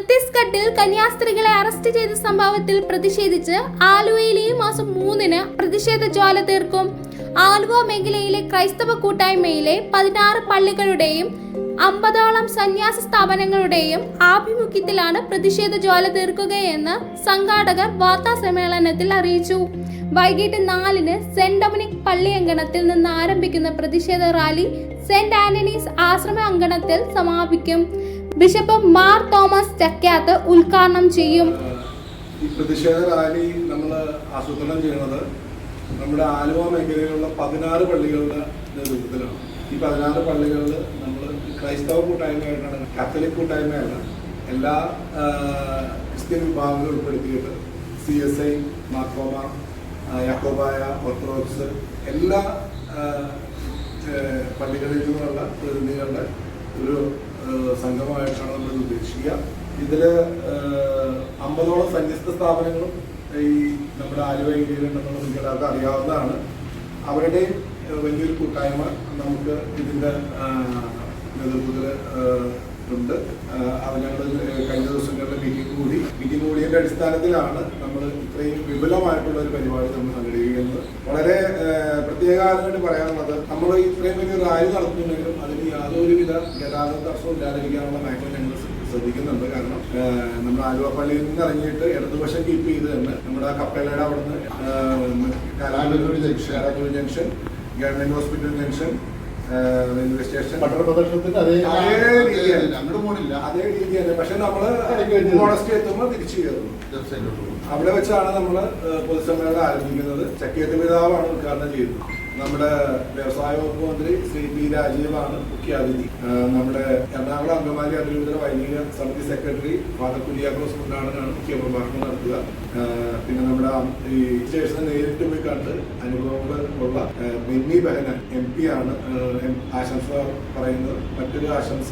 ഛത്തീസ്ഗഡിൽ കന്യാസ്ത്രീകളെ അറസ്റ്റ് ചെയ്ത സംഭവത്തിൽ പ്രതിഷേധിച്ച് ആലുവയിൽ ഈ മാസം മൂന്നിന് പ്രതിഷേധ ജ്വാല തീർക്കും. ആലുവ മേഖലയിലെ ക്രൈസ്തവ കൂട്ടായ്മയിലെ പതിനാറ് പള്ളികളുടെയും അമ്പതോളം സന്യാസ സ്ഥാപനങ്ങളുടെയും ആഭിമുഖ്യത്തിലാണ് പ്രതിഷേധ ജ്വാല തീർക്കുകയെന്ന് സംഘാടകർ വാർത്താ സമ്മേളനത്തിൽ അറിയിച്ചു. വൈകിട്ട് നാലിന് സെന്റ് ഡൊമിനിക് പള്ളി അങ്കണത്തിൽ നിന്ന് ആരംഭിക്കുന്ന പ്രതിഷേധ റാലി സെന്റ് ആന്റണീസ് ആശ്രമ അങ്കണത്തിൽ സമാപിക്കും. ബിഷപ്പ് മാർ തോമസ് ചക്യാത്ത് ഉദ്ഘാടനം ചെയ്യും. ഈ പ്രതിഷേധ റാലി നമ്മൾ ആസൂത്രണം ചെയ്യുന്നത് നമ്മുടെ ആലുവ മേഖലയിലുള്ള പതിനാറ് പള്ളികളുടെ നേതൃത്വത്തിലാണ്. ഈ പതിനാറ് പള്ളികളിൽ നമ്മൾ ക്രൈസ്തവ കൂട്ടായ്മയായിട്ടാണ് കാത്തലിക് കൂട്ടായ്മയല്ല എല്ലാ ക്രിസ്ത്യൻ വിഭാഗങ്ങളും ഉൾപ്പെടുത്തിയിട്ട് സി എസ് ഐ മാക്കോമ യാക്കോബായ ഓർത്തഡോക്സ് എല്ലാ പള്ളികളിൽ നിന്നുള്ള പ്രതിനിധികളുടെ ഒരു സംഘമായിട്ടാണ് നമ്മൾ ഉദ്ദേശിക്കുക ഇതിൽ അമ്പതോളം സന്യസ്ത സ്ഥാപനങ്ങളും ഈ നമ്മുടെ ആലുവ ഏരിയയിലുണ്ടെന്നുള്ള നിങ്ങൾക്ക് അറിയാവുന്നതാണ്. അവരുടെ വലിയൊരു കൂട്ടായ്മ നമുക്ക് ഇതിന്റെ നേതൃത്വത്തിൽ ഉണ്ട്. അത് ഞങ്ങൾ കഴിഞ്ഞ ദിവസങ്ങളിലെ മീറ്റിംഗ് കൂടി മീറ്റിംഗ് കൂടിയതിന്റെ അടിസ്ഥാനത്തിലാണ് നമ്മൾ ഇത്രയും വിപുലമായിട്ടുള്ള ഒരു പരിപാടി നമ്മൾ സംഘടിപ്പിക്കുന്നത്. പ്രത്യേകമായിട്ട് പറയാനുള്ളത് നമ്മൾ ഇത്രയും വലിയ റാലി നടത്തുന്നുണ്ടെങ്കിലും അതിന് യാതൊരുവിധ ഗതാഗത തടസ്സവും ഇല്ലാതിരിക്കാനുള്ള മാക്സിമം ഞങ്ങൾ ശ്രദ്ധിക്കുന്നുണ്ട്. കാരണം നമ്മൾ ആലുവ പള്ളിയിൽ നിന്ന് ഇറങ്ങിയിട്ട് ഇടതുവശം കീപ്പ് ചെയ്ത് തന്നെ നമ്മുടെ കപ്പലയുടെ അവിടുന്ന് Kalaloor junction Kalaloor junction government hospital junction അതേ പക്ഷെ നമ്മൾ എത്തുമ്പോൾ തിരിച്ചു കയറുന്നു. അവിടെ വെച്ചാണ് നമ്മൾ പൊതുസമ്മേളനം ആരംഭിക്കുന്നത്. ചക്കേത്ത് പിതാവാണ് ഉദ്ഘാടനം ചെയ്തത് നമ്മുടെ വ്യവസായ വകുപ്പ് മന്ത്രി ശ്രീ പി രാജീവാണ് മുഖ്യാതിഥി നമ്മുടെ എറണാകുളം അങ്കമാലി അതിരൂപത വൈദിക സമിതി സെക്രട്ടറി ഫാദർ കുര്യാക്കോസ് മുണ്ടാടനാണ് മുഖ്യ പ്രഭാഷണം നടത്തുക പിന്നെ നമ്മുടെ ഈ സ്റ്റേഷനെ നേരിട്ട് പോയി കണ്ട് അനുഭവങ്ങൾ ഉള്ള ബെന്നി ബെഹന എം പി ആണ്. ആശംസ പറയുന്നത്. മറ്റൊരു ആശംസ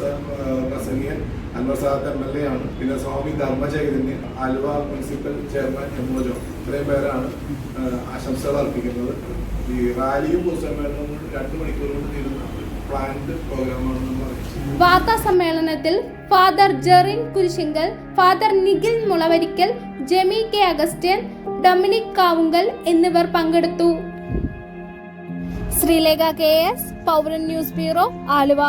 പ്രസംഗിയൻ Anwar Sadath M L A ആണ്. പിന്നെ Swami Dharmachaithanyan Aluva municipal chairman M O Jo ഇത്രയും പേരാണ് ആശംസകൾ അർപ്പിക്കുന്നത്. ഈ റാലിയും വാർത്താ സമ്മേളനത്തിൽ father Jerin Kurisinkal father Nikhil Mulavarikkal Jemi K Augustine Dominic Kavungal എന്നിവർ പങ്കെടുത്തു. Sreelekha K S Pauran news bureau Aluva.